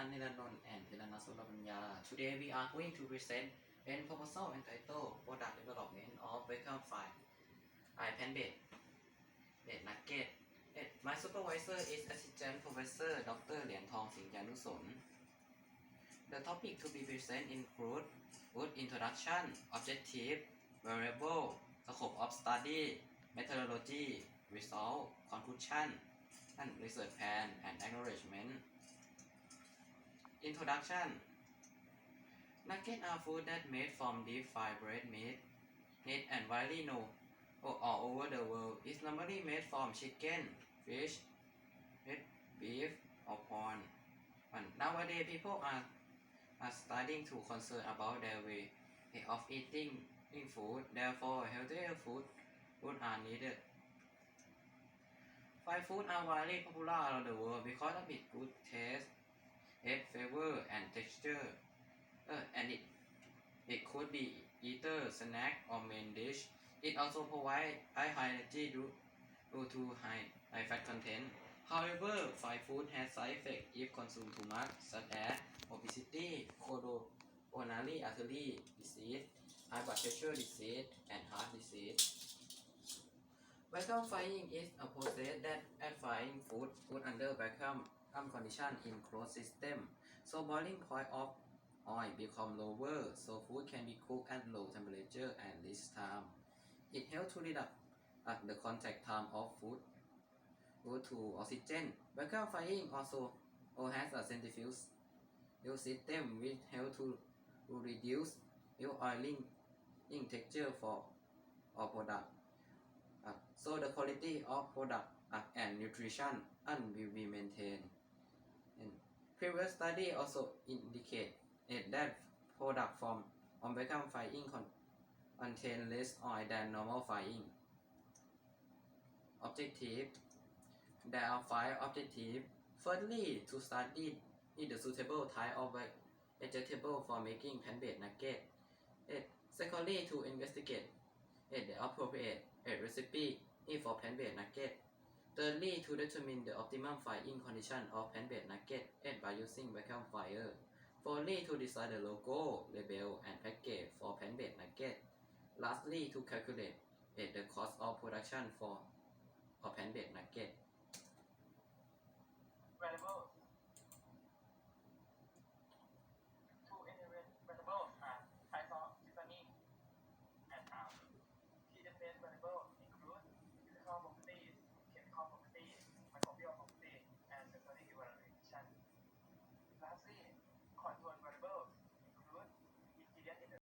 นันนิรันดร์ and พิรนัสสุรปัญญา Today we are going to present a proposal entitled Product Development of Welcome File I Pan Bed Bed Nugget Eh, My supervisor is Assistant Professor Dr. เหรียญทองสิงห์ยานุสน The topic to be present include good introduction, objective, variable, scope of study, methodology, result, conclusion, and research plan and acknowledgement. Introduction Nuggets are food that made from deep fried bread meat, meat and widely known all over the world. It's normally made from chicken, fish, meat, beef, or pork. And nowadays, people are, are starting to concern about their way of eating eating food. Therefore, healthier food, food are needed. Fried food are widely popular around the world because of its good taste, its flavor, and texture. Uh, and it, it could be either snack or main dish. It also provides high energy due, due to high, high fat content. However, fried food has side effects if consumed too much, such as obesity, coronary artery disease, high blood pressure disease, and heart disease. Vacuum frying is a process that add food put under vacuum um, condition in closed system. So boiling point of oil become lower, so food can be cooked at low temperature and least time. It helps to reduce uh, the contact time of food due to oxygen. Vacuum frying also uh, has a centrifuge system which help to, reduce oiling in texture for our product. Uh, so the quality of product uh, and nutrition and will be maintained. And previous study also indicate that product from vacuum frying con- contain less oil than normal frying. Objective There are five objectives. Firstly, to study the suitable type of ve- vegetable for making plant-based nugget. Eh, Secondly, to investigate eh, the appropriate recipe for plant-based nugget. Thirdly, to determine the optimum frying condition of plant-based nugget eh, by using vacuum fryer. Fourthly, to design the logo, label, and package for plant-based nugget. Lastly, to calculate the cost of production for for plant-based nugget.